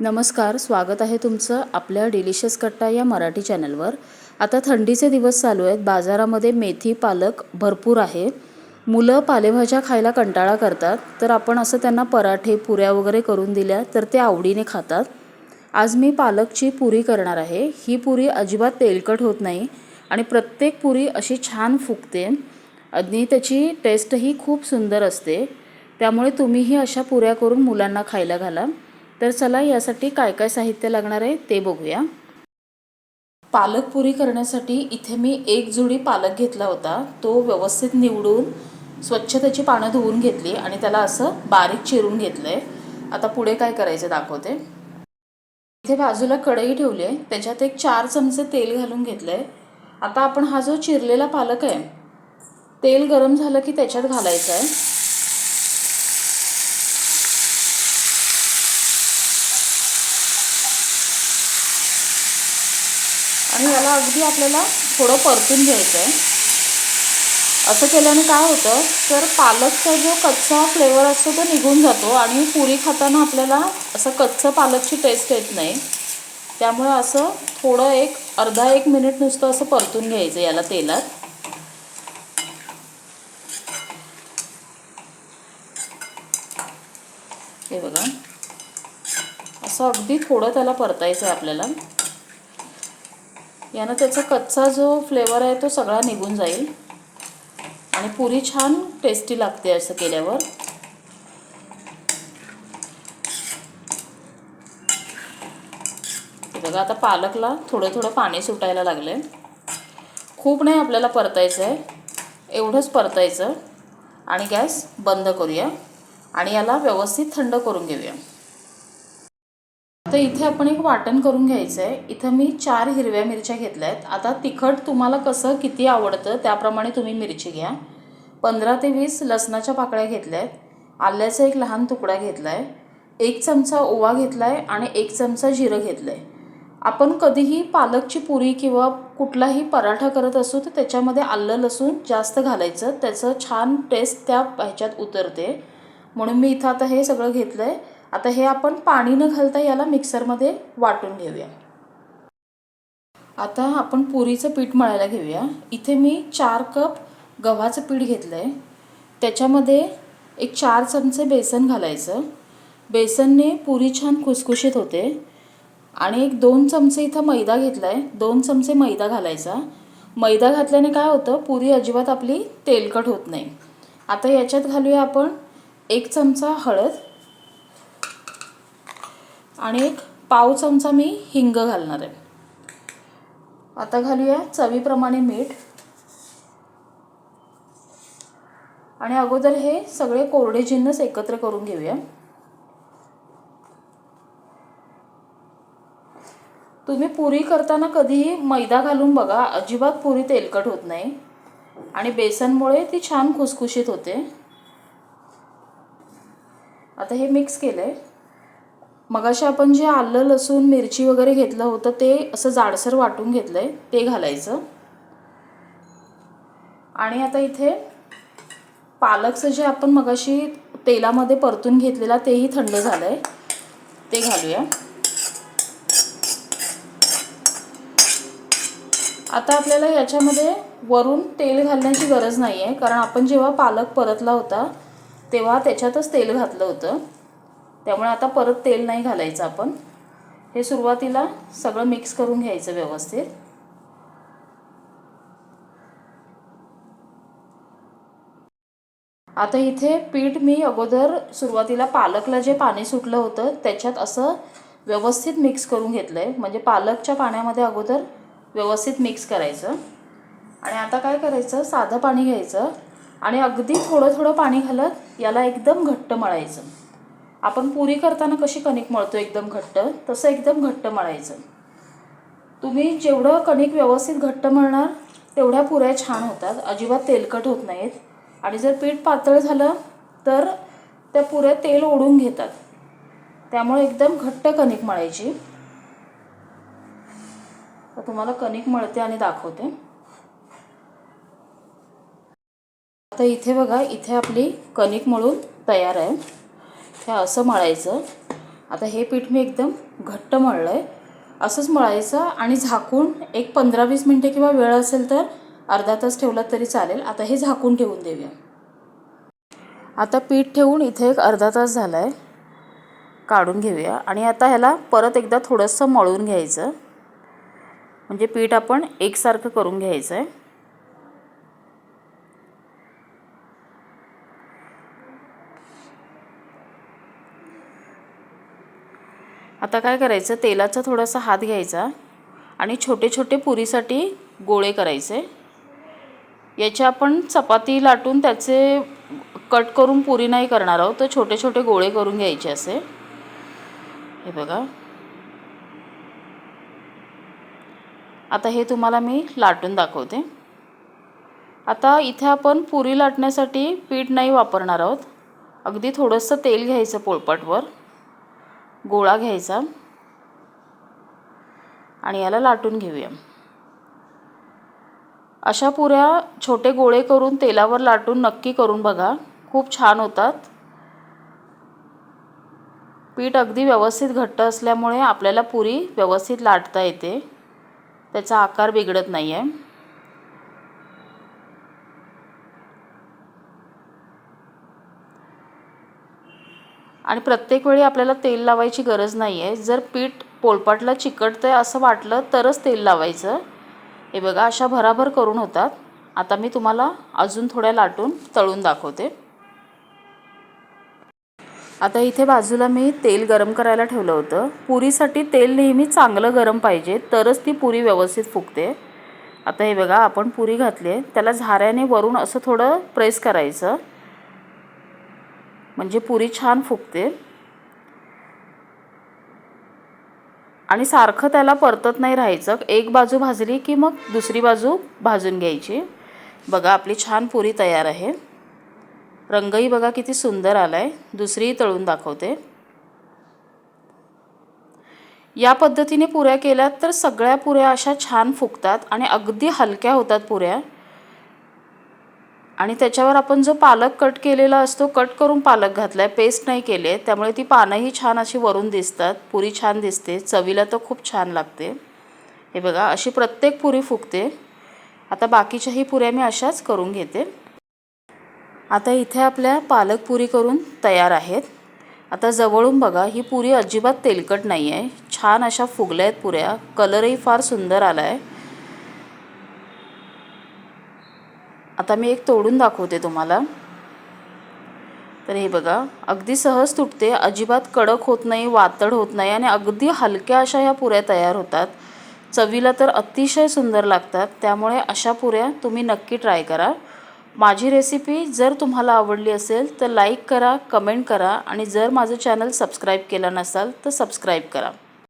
नमस्कार स्वागत आहे तुमचं आपल्या डिलिशियस कट्टा या मराठी चॅनलवर. आता थंडीचे दिवस चालू आहेत. बाजारामध्ये मेथी पालक भरपूर आहे. मुलं पालेभाज्या खायला कंटाळा करतात. तर आपण असं त्यांना पराठे पुऱ्या वगैरे करून दिल्या तर ते आवडीने खातात. आज मी पालकची पुरी करणार आहे. ही पुरी अजिबात तेलकट होत नाही आणि प्रत्येक पुरी अशी छान फुगते आणि त्याची टेस्टही खूप सुंदर असते. त्यामुळे तुम्हीही अशा पुऱ्या करून मुलांना खायला घाला. तर चला यासाठी काय काय साहित्य लागणार आहे ते बघूया. पालक पुरी करण्यासाठी इथे मी एक जुडी पालक घेतला होता. तो व्यवस्थित निवडून स्वच्छ त्याची पानं धुवून घेतली आणि त्याला असं बारीक चिरून घेतलं आहे आता पुढे काय करायचं दाखवते. इथे बाजूला कढई ठेवली आहे. त्याच्यात एक चार चमचे तेल घालून घेतलं आहे आता आपण हा जो चिरलेला पालक आहे तेल गरम झालं की त्याच्यात घालायचं आहे. आणि याला अगदी आपल्याला थोडं परतून घ्यायचं आहे असं केल्याने काय होतं तर पालकचा जो कच्चा फ्लेवर असतो तो निघून जातो आणि पुरी खाताना आपल्याला असं कच्चं पालकची टेस्ट येत नाही. त्यामुळे असं थोडं एक अर्धा एक मिनिट नुसतं असं परतून घ्यायचं याला तेलात. हे बघा. असं अगदी थोडं त्याला परतायचं आहे आपल्याला. यानं त्याचा कच्चा जो फ्लेवर आहे तो सगळा निघून जाईल. आणि पुरी छान टेस्टी लागते असं केल्यावर. बघा आता पालकला थोडं थोडं पाणी सुटायला लागलं आहे खूप नाही आपल्याला परतायचं आहे एवढंच परतायचं. आणि गॅस बंद करूया. आणि याला व्यवस्थित थंड करून घेऊया. तर इथे आपण एक वाटण करून घ्यायचं आहे इथं मी चार हिरव्या मिरच्या घेतल्या आहेत आता तिखट तुम्हाला कसं किती आवडतं त्याप्रमाणे तुम्ही मिरची घ्या. पंधरा ते वीस लसणाच्या पाकळ्या घेतल्या आहेत आल्याचा एक लहान तुकडा घेतला आहे एक चमचा ओवा घेतला आहे आणि एक चमचा जिरं घेतलं आहे आपण कधीही पालकची पुरी किंवा कुठलाही पराठा करत असू तर त्याच्यामध्ये आलं लसूण जास्त घालायचं. त्याचं छान टेस्ट त्या ह्याच्यात उतरते. म्हणून मी इथं आता हे सगळं घेतलं आहे आता हे आपण पाणी न घालता याला मिक्सरमध्ये वाटून घेऊया. आता आपण पुरीचं पीठ मळायला घेऊया. इथे मी चार कप गव्हाचं पीठ घेतलं आहे त्याच्यामध्ये एक चार चमचे बेसन घालायचं. बेसनने पुरी छान खुसखुशीत होते. आणि एक दोन चमचे इथं मैदा घेतला आहे दोन चमचे मैदा घालायचा. मैदा घातल्याने काय होतं? पुरी अजिबात आपली तेलकट होत नाही. आता याच्यात घालूया आपण एक चमचा हळद. आणि एक पाव चमचा मी हिंग घालणार आहे. आता घालूया चवीप्रमाणे मीठ. आणि अगोदर हे सगळे कोरडे जिन्नस एकत्र करून घेऊया. तुम्ही पुरी करताना कधीही मैदा घालून बघा अजिबात पुरी तेलकट होत नाही. आणि बेसनमुळे ती छान खुसखुशीत होते. आता हे मिक्स केलं आहे मगाशी आपण जे आलं लसूण मिरची वगैरे घेतलं होतं ते असं जाडसर वाटून घेतलं आहे ते घालायचं. आणि आता इथे पालकचं जे आपण मगाशी तेलामध्ये परतून घेतलेला तेही थंड झालं आहे ते घालूया. आता आपल्याला याच्यामध्ये वरून तेल घालण्याची गरज नाही आहे कारण आपण जेव्हा पालक परतला होता तेव्हा त्याच्यातच तेल घातलं होतं. त्यामुळे आता परत तेल नाही घालायचं आपण. हे सुरुवातीला सगळं मिक्स करून घ्यायचं व्यवस्थित. आता इथे पीठ मी अगोदर सुरुवातीला पालकला जे पाणी सुटलं होतं त्याच्यात असं व्यवस्थित मिक्स करून घेतलं आहे म्हणजे पालकच्या पाण्यामध्ये अगोदर व्यवस्थित मिक्स करायचं. आणि आता काय करायचं? साधं पाणी घ्यायचं. आणि अगदी थोडं थोडं पाणी घालत याला एकदम घट्ट मळायचं. आपण पुरी करताना कशी कणिक मळतो? एकदम घट्ट. तसं एकदम घट्ट मळायचं. तुम्ही जेवढं कणिक व्यवस्थित घट्ट मळणार तेवढ्या पुऱ्या छान होतात. अजिबात तेलकट होत नाहीत. आणि जर पीठ पातळ झालं तर त्या पुऱ्या तेल ओढून घेतात. त्यामुळे एकदम घट्ट कणिक मळायची. तर तुम्हाला कणिक मळते आणि दाखवते. आता इथे बघा इथे आपली कणिक मळून तयार आहे. हे असं मळायचं. आता हे पीठ मी एकदम घट्ट मळलं आहे असंच मळायचं आणि झाकून एक पंधरा वीस मिनटे किंवा वेळ असेल तर अर्धा तास ठेवला तरी चालेल. आता हे झाकून ठेवून देऊया. आता पीठ ठेवून इथे एक अर्धा तास झाला आहे काढून घेऊया. आणि आता ह्याला परत एकदा थोडंसं मळून घ्यायचं. म्हणजे पीठ आपण एकसारखं करून घ्यायचं आहे आता काय करायचं? तेलाचा थोडासा हात घ्यायचा आणि छोटे छोटे पुरीसाठी गोळे करायचे. याचे आपण चपाती लाटून त्याचे कट करून पुरी नाही करणार आहोत तर छोटे छोटे गोळे करून घ्यायचे असे. हे बघा. आता हे तुम्हाला मी लाटून दाखवते. आता इथे आपण पुरी लाटण्यासाठी पीठ नाही वापरणार आहोत. अगदी थोडंसं तेल घ्यायचं पोळपाटवर. गोळा घ्यायचा. आणि याला लाटून घेऊया. अशा पुऱ्या छोटे गोळे करून तेलावर लाटून नक्की करून बघा. खूप छान होतात. पीठ अगदी व्यवस्थित घट्ट असल्यामुळे आपल्याला पुरी व्यवस्थित लाटता येते. त्याचा आकार बिघडत नाही आहे आणि प्रत्येक वेळी आपल्याला तेल लावायची गरज नाही आहे जर पीठ पोलपाटला चिकटतं आहे असं वाटलं तरच तेल लावायचं. हे बघा अशा भराभर करून होतात. आता मी तुम्हाला अजून थोड्या लाटून तळून दाखवते. आता इथे बाजूला मी तेल गरम करायला ठेवलं होतं. पुरीसाठी तेल नेहमी चांगलं गरम पाहिजे तरच ती पुरी व्यवस्थित फुगते. आता हे बघा आपण पुरी घातली आहे. त्याला झाऱ्याने वरून असं थोडं प्रेस करायचं. म्हणजे पुरी छान फुगते. आणि सारखं त्याला परतत नाही राहायचं. एक बाजू भाजली की मग दुसरी बाजू भाजून घ्यायची. बघा आपली छान पुरी तयार आहे. रंगही बघा किती सुंदर आला आहे दुसरीही तळून दाखवते. या पद्धतीने पुऱ्या केल्यात तर सगळ्या पुऱ्या अशा छान फुगतात आणि अगदी हलक्या होतात पुऱ्या. आणि त्याच्यावर आपण जो पालक कट केलेला असतो कट करून पालक घातला आहे पेस्ट नाही केले त्यामुळे ती पानंही छान अशी वरून दिसतात पुरी छान दिसते चवीला तर खूप छान लागते. हे बघा अशी प्रत्येक पुरी फुगते. आता बाकीच्याही पुऱ्या मी अशाच करून घेते. आता इथे आपल्या पालक पुरी करून तयार आहेत. आता जवळून बघा ही पुरी अजिबात तेलकट नाही आहे छान अशा फुगल्या आहेत पुऱ्या कलरही फार सुंदर आला आहे आता मी एक तोडून दाखवते तुम्हाला. तर हे बघा अगदी सहज तुटते अजिबात कडक होत नाही वातड होत नाही आणि अगदी हलक्या अशा ह्या पुऱ्या तयार होतात. चवीला तर अतिशय सुंदर लागतात त्यामुळे अशा पुऱ्या तुम्ही नक्की ट्राय करा. माझी रेसिपी जर तुम्हाला आवडली असेल तर लाईक करा कमेंट करा आणि जर माझं चॅनल सबस्क्राईब केलं नसाल तर सबस्क्राईब करा.